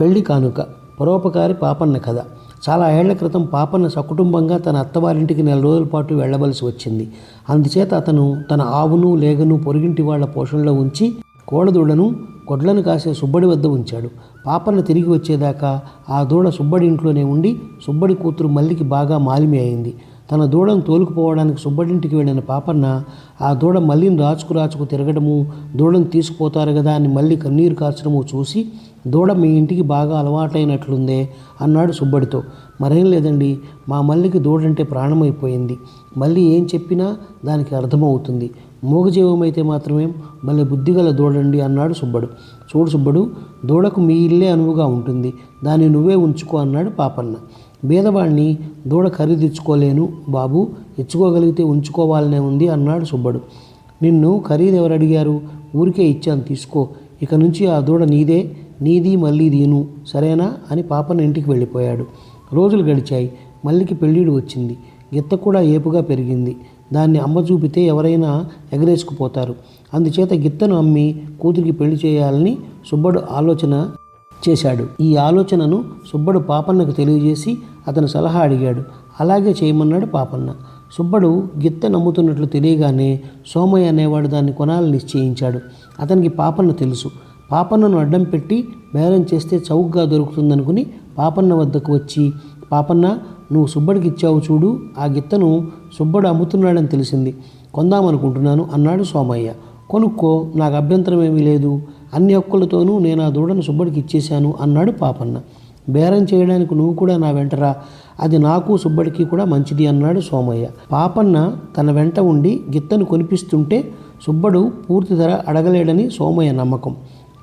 పెళ్ళి కానుక పరోపకారి పాపన్న కథ. చాలా ఏళ్ళ క్రితం పాపన్న సకుటుంబంగా తన అత్తవారింటికి నెల రోజుల పాటు వెళ్ళవలసి వచ్చింది. అందుచేత అతను తన ఆవును లేగను పొరుగింటి వాళ్ళ పోషణలో ఉంచి కోడదూడను గొడ్లను కాసే సుబ్బడి వద్ద ఉంచాడు. పాపన్న తిరిగి వచ్చేదాకా ఆ దూడ సుబ్బడి ఇంట్లోనే ఉండి సుబ్బడి కూతురు మల్లికి బాగా మాలిమి అయింది. తన దూడను తోలుకుపోవడానికి సుబ్బడింటికి వెళ్ళిన పాపన్న ఆ దూడ మల్లిని రాచుకు రాచుకు తిరగడము దూడను తీసుకుపోతారు కదా అని మళ్ళీ కన్నీరు కార్చడము చూసి దూడ మీ ఇంటికి బాగా అలవాటైనట్లుందే అన్నాడు సుబ్బడితో. మరేం లేదండి మా మల్లికి దూడంటే ప్రాణమైపోయింది. మళ్ళీ ఏం చెప్పినా దానికి అర్థమవుతుంది. మూగజీవమైతే మాత్రమే మళ్ళీ బుద్ధిగల దూడండి అన్నాడు సుబ్బడు. చూడు సుబ్బడు దూడకు మీ ఇల్లే అనువుగా ఉంటుంది. దాన్ని నువ్వే ఉంచుకో అన్నాడు పాపన్న. బీదవాణ్ణి దూడ ఖరీదించుకోలేను బాబు ఇచ్చుకోగలిగితే ఉంచుకోవాలనే ఉంది అన్నాడు సుబ్బడు. నిన్ను ఖరీదు ఎవరు అడిగారు ఊరికే ఇచ్చాను తీసుకో. ఇక నుంచి ఆ దూడ నీదే. నీది మళ్ళీ దీను సరేనా? అని పాపన్న ఇంటికి వెళ్ళిపోయాడు. రోజులు గడిచాయి. మల్లికి పెళ్ళిడు వచ్చింది. గిత్త కూడా ఏపుగా పెరిగింది. దాన్ని అమ్మ చూపితే ఎవరైనా ఎగరేసుకుపోతారు. అందుచేత గిత్తను అమ్మి కూతురికి పెళ్ళి చేయాలని సుబ్బడు ఆలోచన చేశాడు. ఈ ఆలోచనను సుబ్బడు పాపన్నకు తెలియజేసి అతని సలహా అడిగాడు. అలాగే చేయమన్నాడు పాపన్న. సుబ్బడు గిత్త నమ్ముతున్నట్లు తెలియగానే సోమయ్య అనేవాడు దాన్ని కొనాలని నిశ్చయించాడు. అతనికి పాపన్న తెలుసు. పాపన్నను అడ్డం పెట్టి బేరం చేస్తే చౌకగా దొరుకుతుందనుకుని పాపన్న వద్దకు వచ్చి పాపన్న నువ్వు సుబ్బడికి ఇచ్చావు చూడు ఆ గిత్తను సుబ్బడు అమ్ముతున్నాడని తెలిసింది. కొందామనుకుంటున్నాను అన్నాడు సోమయ్య. కొనుక్కో నాకు అభ్యంతరం ఏమీ లేదు. అన్ని హక్కులతోనూ నేను ఆ దూడను సుబ్బడికి ఇచ్చేశాను అన్నాడు పాపన్న. బేరం చేయడానికి నువ్వు కూడా నా వెంటరా అది నాకు సుబ్బడికి కూడా మంచిది అన్నాడు సోమయ్య. పాపన్న తన వెంట ఉండి గిత్తను కొనిపిస్తుంటే సుబ్బడు పూర్తి ధర అడగలేడని సోమయ్య నమ్మకం.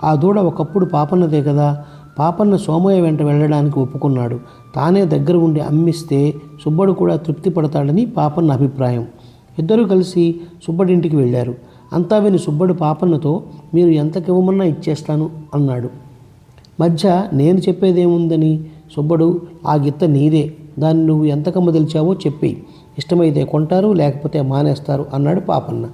ఆ దూడ ఒకప్పుడు పాపన్నదే కదా. పాపన్న సోమయ్య వెంట వెళ్ళడానికి ఒప్పుకున్నాడు. తానే దగ్గర ఉండి అమ్మిస్తే సుబ్బడు కూడా తృప్తి పడతాడని పాపన్న అభిప్రాయం. ఇద్దరూ కలిసి సుబ్బడింటికి వెళ్ళారు. అంతా విని సుబ్బడు పాపన్నతో మీరు ఎంతకివ్వమన్నా ఇచ్చేస్తాను అన్నాడు. మధ్య నేను చెప్పేదేముందని? సుబ్బడు ఆ గిత్త నీదే. దాన్ని నువ్వు ఎంత కమ్మదలిచావో చెప్పి ఇష్టమైతే కొంటారు లేకపోతే మానేస్తారు అన్నాడు పాపన్న.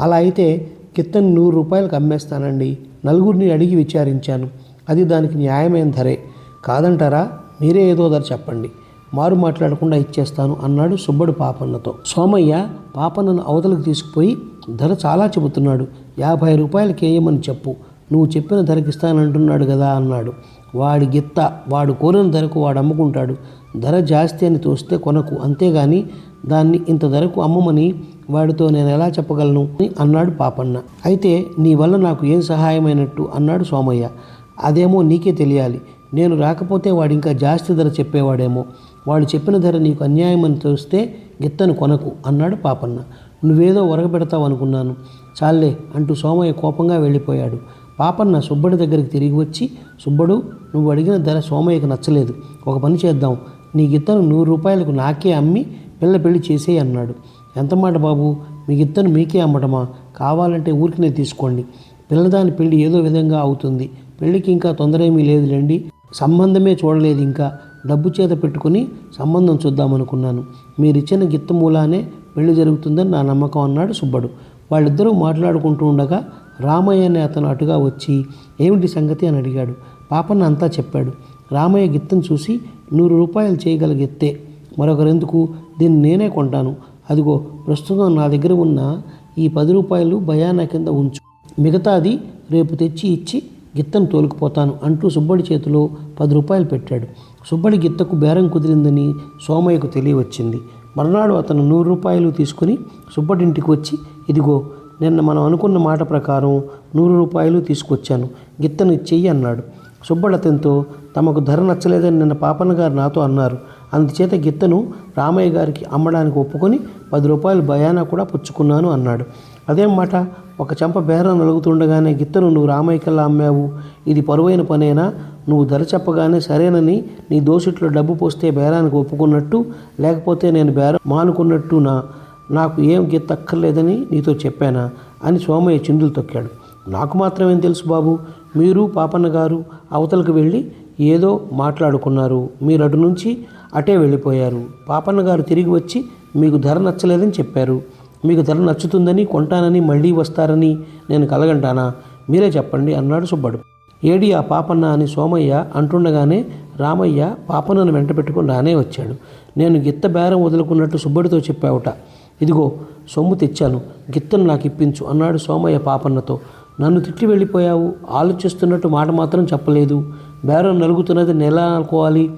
అలా అయితే గిత్తని నూరు రూపాయలకు అమ్మేస్తానండి. నలుగురిని అడిగి విచారించాను. అది దానికి న్యాయమైన ధరే. కాదంటారా? మీరే ఏదో ధర చెప్పండి. మారు మాట్లాడకుండా ఇచ్చేస్తాను అన్నాడు సుబ్బడు పాపన్నతో. సోమయ్య పాపన్నను అవతలకు తీసుకుపోయి ధర చాలా చెబుతున్నాడు. యాభై రూపాయలకి వేయమని చెప్పు. నువ్వు చెప్పిన ధరకిస్తానంటున్నాడు కదా అన్నాడు. వాడి గిత్త వాడు కోరిన ధరకు వాడు అమ్ముకుంటాడు. ధర జాస్తి అని తోస్తే కొనకు. అంతేగాని దాన్ని ఇంత ధరకు అమ్మమని వాడితో నేను ఎలా చెప్పగలను? అని అన్నాడు పాపన్న. అయితే నీ వల్ల నాకు ఏం సహాయమైనట్టు? అన్నాడు సోమయ్య. అదేమో నీకే తెలియాలి. నేను రాకపోతే వాడు ఇంకా జాస్తి ధర చెప్పేవాడేమో. వాడు చెప్పిన ధర నీకు అన్యాయం అని తోస్తే గిత్తను కొనకు అన్నాడు పాపన్న. నువ్వేదో ఒరగబెడతావు అనుకున్నాను చాలే అంటూ సోమయ్య కోపంగా వెళ్ళిపోయాడు. పాపన్న సుబ్బడి దగ్గరికి తిరిగి వచ్చి సుబ్బడు నువ్వు అడిగిన ధర సోమయ్యకు నచ్చలేదు. ఒక పని చేద్దాం. నీ గిత్తను నూరు రూపాయలకు నాకే అమ్మి పిల్ల పెళ్ళి చేసేయి అన్నాడు. ఎంత మాట బాబు? మీ గిత్తను మీకే అమ్మటమా? కావాలంటే ఊరికినే తీసుకోండి. పిల్లదాని పెళ్ళి ఏదో విధంగా అవుతుంది. పెళ్ళికి ఇంకా తొందర ఏమీ లేదులేండి. సంబంధమే చూడలేదు ఇంకా. డబ్బు చేత పెట్టుకుని సంబంధం చూద్దామనుకున్నాను. మీరిచ్చిన గిత్త మూలానే పెళ్ళి జరుగుతుందని నా నమ్మకం అన్నాడు సుబ్బడు. వాళ్ళిద్దరూ మాట్లాడుకుంటూ ఉండగా రామయ్య అనే అతను అటుగా వచ్చి ఏమిటి సంగతి? అని అడిగాడు. పాపన్న అంతా చెప్పాడు. రామయ్య గిత్తను చూసి నూరు రూపాయలు చేయగల మరొకరెందుకు? దీన్ని నేనే కొంటాను. అదిగో ప్రస్తుతం నా దగ్గర ఉన్న ఈ పది రూపాయలు భయానా కింద ఉంచు. మిగతాది రేపు తెచ్చి ఇచ్చి గిత్తను తోలుకుపోతాను అంటూ సుబ్బడి చేతిలో పది రూపాయలు పెట్టాడు. సుబ్బడి గిత్తకు బేరం కుదిరిందని సోమయ్యకు తెలియవచ్చింది. మర్నాడు అతను నూరు రూపాయలు తీసుకుని సుబ్బడింటికి వచ్చి ఇదిగో నిన్న మనం అనుకున్న మాట ప్రకారం నూరు రూపాయలు తీసుకొచ్చాను. గిత్తను ఇచ్చేయి అన్నాడు. సుబ్బడు తమకు ధర నచ్చలేదని నిన్న పాపన్న గారు నాతో అన్నారు. అందుచేత గిత్తను రామయ్య గారికి అమ్మడానికి ఒప్పుకొని పది రూపాయలు భయానా కూడా పుచ్చుకున్నాను అన్నాడు. అదేం మాట ఒక చెంప బేరం నలుగుతుండగానే గిత్తను నువ్వు రామయ్యకల్లా అమ్మావు? ఇది పరువైన పనేనా? నువ్వు ధర చెప్పగానే సరేనని నీ దోసిట్లో డబ్బు పోస్తే బేరానికి ఒప్పుకున్నట్టు లేకపోతే నేను బేరం మానుకున్నట్టు నా నాకు ఏం గిత్త అక్కర్లేదని నీతో చెప్పానా అని సోమయ్య చిందులు తొక్కాడు. నాకు మాత్రమేం తెలుసు బాబు? మీరు పాపన్న గారు అవతలకు వెళ్ళి ఏదో మాట్లాడుకున్నారు. మీరు అటు నుంచి అటే వెళ్ళిపోయారు. పాపన్న గారు తిరిగి వచ్చి మీకు ధర నచ్చలేదని చెప్పారు. మీకు ధర నచ్చుతుందని కొంటానని మళ్ళీ వస్తారని నేను కలగంటానా? మీరే చెప్పండి అన్నాడు సుబ్బడు. ఏడి ఆ పాపన్న అని సోమయ్య అంటుండగానే రామయ్య పాపన్నను వెంట పెట్టుకుని రానే వచ్చాడు. నేను గిత్త బేరం వదులుకున్నట్టు సుబ్బడితో చెప్పావుట. ఇదిగో సొమ్ము తెచ్చాను గిత్తను నాకు ఇప్పించు అన్నాడు సోమయ్య పాపన్నతో. నన్ను తిట్టి వెళ్ళిపోయావు? ఆలోచిస్తున్నట్టు మాట మాత్రం చెప్పలేదు. బేరం నలుగుతున్నది నెల అనుకోవాలి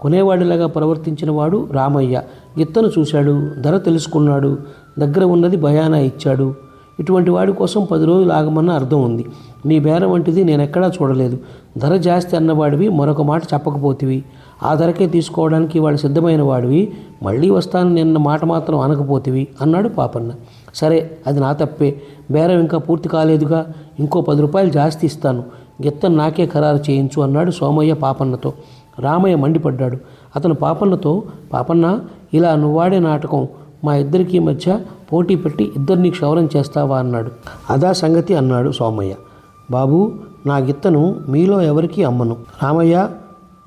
కొనేవాడిలాగా ప్రవర్తించిన వాడు రామయ్య. గిత్తను చూశాడు ధర తెలుసుకున్నాడు. దగ్గర ఉన్నది భయానా ఇచ్చాడు. ఇటువంటి వాడి కోసం పది రోజులు ఆగమన్న అర్థం ఉంది. నీ బేరం వంటిది నేను ఎక్కడా చూడలేదు. ధర జాస్తి అన్నవాడివి మరొక మాట చెప్పకపోతివి. ఆ ధరకే తీసుకోవడానికి వాడు సిద్ధమైన వాడివి. మళ్ళీ వస్తాను నిన్న మాట మాత్రం అనకపోతివి అన్నాడు పాపన్న. సరే అది నా తప్పే. బేరం ఇంకా పూర్తి కాలేదుగా. ఇంకో పది రూపాయలు జాస్తి ఇస్తాను. గిత్తను నాకే ఖరారు చేయించు అన్నాడు సోమయ్య పాపన్నతో. రామయ్య మండిపడ్డాడు. అతను పాపన్నతో పాపన్న ఇలా నువ్వాడే నాటకం మా ఇద్దరికీ మధ్య పోటీ పెట్టి ఇద్దరిని క్షౌరం చేస్తావా అన్నాడు. అదా సంగతి అన్నాడు సోమయ్య. బాబు నా గిత్తను మీలో ఎవరికీ అమ్మను. రామయ్య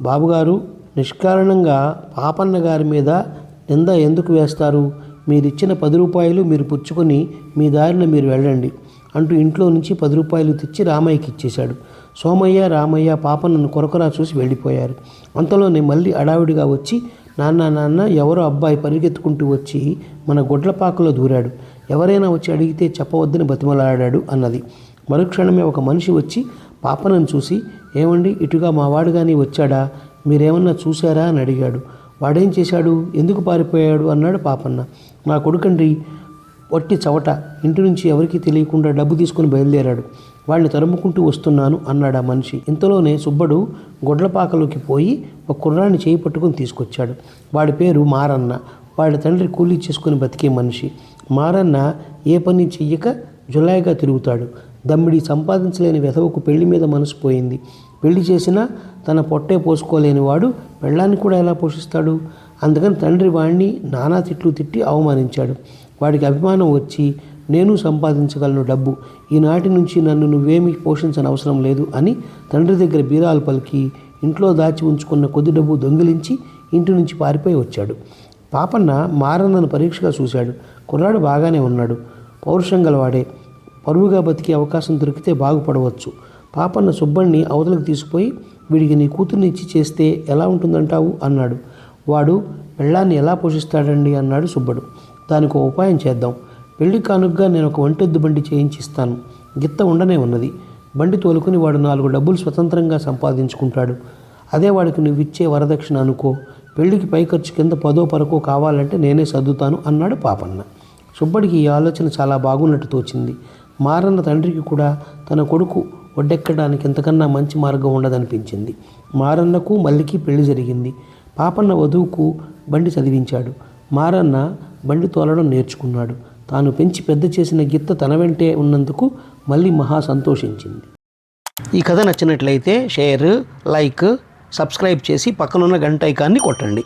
బాబుగారు నిష్కారణంగా పాపన్న గారి మీద నింద ఎందుకు వేస్తారు? మీరిచ్చిన పది రూపాయలు మీరు పుచ్చుకొని మీ దారిన మీరు వెళ్ళండి అంటూ ఇంట్లో నుంచి పది రూపాయలు తెచ్చి రామయ్యకి ఇచ్చేశాడు. సోమయ్య రామయ్య పాపన్నను కొరకొరా చూసి వెళ్ళిపోయారు. అంతలోనే మళ్ళీ అడావిడిగా వచ్చి నాన్న నాన్న ఎవరో అబ్బాయి పరిగెత్తుకుంటూ వచ్చి మన గొడ్లపాకలో దూరాడు. ఎవరైనా వచ్చి అడిగితే చెప్పవద్దని బతిమలాడాడు అన్నది. మరుక్షణమే ఒక మనిషి వచ్చి పాపనను చూసి ఏమండి ఇటుగా మా వాడు కానీ వచ్చాడా? మీరేమన్నా చూశారా? అని అడిగాడు. వాడేం చేశాడు? ఎందుకు పారిపోయాడు? అన్నాడు పాపన్న. నా కొడుకండి వట్టి చవట ఇంటి నుంచి ఎవరికీ తెలియకుండా డబ్బు తీసుకుని బయలుదేరాడు. వాడిని తరుముకుంటూ వస్తున్నాను అన్నాడు ఆ మనిషి. ఇంతలోనే సుబ్బడు గొడ్లపాకలోకి పోయి ఒక కుర్రాన్ని చేయి పట్టుకుని తీసుకొచ్చాడు. వాడి పేరు మారన్న. వాడి తండ్రి కూలీ చేసుకుని బతికే మనిషి. మారన్న ఏ పని చెయ్యక జులాయిగా తిరుగుతాడు. దమ్మిడి సంపాదించలేని వెధవకు పెళ్ళి మీద మనసు పోయింది. పెళ్ళి చేసినా తన పొట్టే పోసుకోలేని వాడు పెళ్ళాన్ని కూడా ఎలా పోషిస్తాడు? అందుకని తండ్రి వాణ్ణి నానా తిట్లు తిట్టి అవమానించాడు. వాడికి అభిమానం వచ్చి నేను సంపాదించగలను డబ్బు. ఈనాటి నుంచి నన్ను నువ్వేమి పోషించని అవసరం లేదు అని తండ్రి దగ్గర బీరాలు పలికి ఇంట్లో దాచి ఉంచుకున్న కొద్ది డబ్బు దొంగిలించి ఇంటి నుంచి పారిపోయి వచ్చాడు. పాపన్న మారన్నను పరీక్షగా చూశాడు. కుర్రాడు బాగానే ఉన్నాడు. పౌరుషం గలవాడే. పరువుగా బతికే అవకాశం దొరికితే బాగుపడవచ్చు. పాపన్న సుబ్బణ్ణి అవతలకు తీసుకుపోయి వీడికి నీ కూతుర్ని ఇచ్చి చేస్తే ఎలా ఉంటుందంటావు? అన్నాడు. వాడు పెళ్ళాన్ని ఎలా పోషిస్తాడండి? అన్నాడు సుబ్బడు. దానికి ఉపాయం చేద్దాం. పెళ్ళి కానుకగా నేను ఒక ఒంటెద్దు బండి చేయించిస్తాను. గిత్త ఉండనే ఉన్నది. బండి తోలుకుని వాడు నాలుగు డబ్బులు స్వతంత్రంగా సంపాదించుకుంటాడు. అదే వాడికి నువ్వు ఇచ్చే వరదక్షిణ అనుకో. పెళ్ళికి పై ఖర్చు కింద పదో పరకో కావాలంటే నేనే సర్దుతాను అన్నాడు పాపన్న. సుబ్బడికి ఈ ఆలోచన చాలా బాగున్నట్టు తోచింది. మారన్న తండ్రికి కూడా తన కొడుకు ఒడ్డెక్కడానికి ఇంతకన్నా మంచి మార్గం ఉండదనిపించింది. మారన్నకు మల్లికి పెళ్ళి జరిగింది. పాపన్న వధువుకు బండి చదివించాడు. మారన్న బండి తోలడం నేర్చుకున్నాడు. తాను పెంచి పెద్ద చేసిన గిత్త తన వెంటే ఉన్నందుకు మళ్ళీ మహా సంతోషించింది. ఈ కథ నచ్చినట్లయితే షేర్ లైక్ సబ్స్క్రైబ్ చేసి పక్కనున్న గంట ఐకాన్ని కొట్టండి.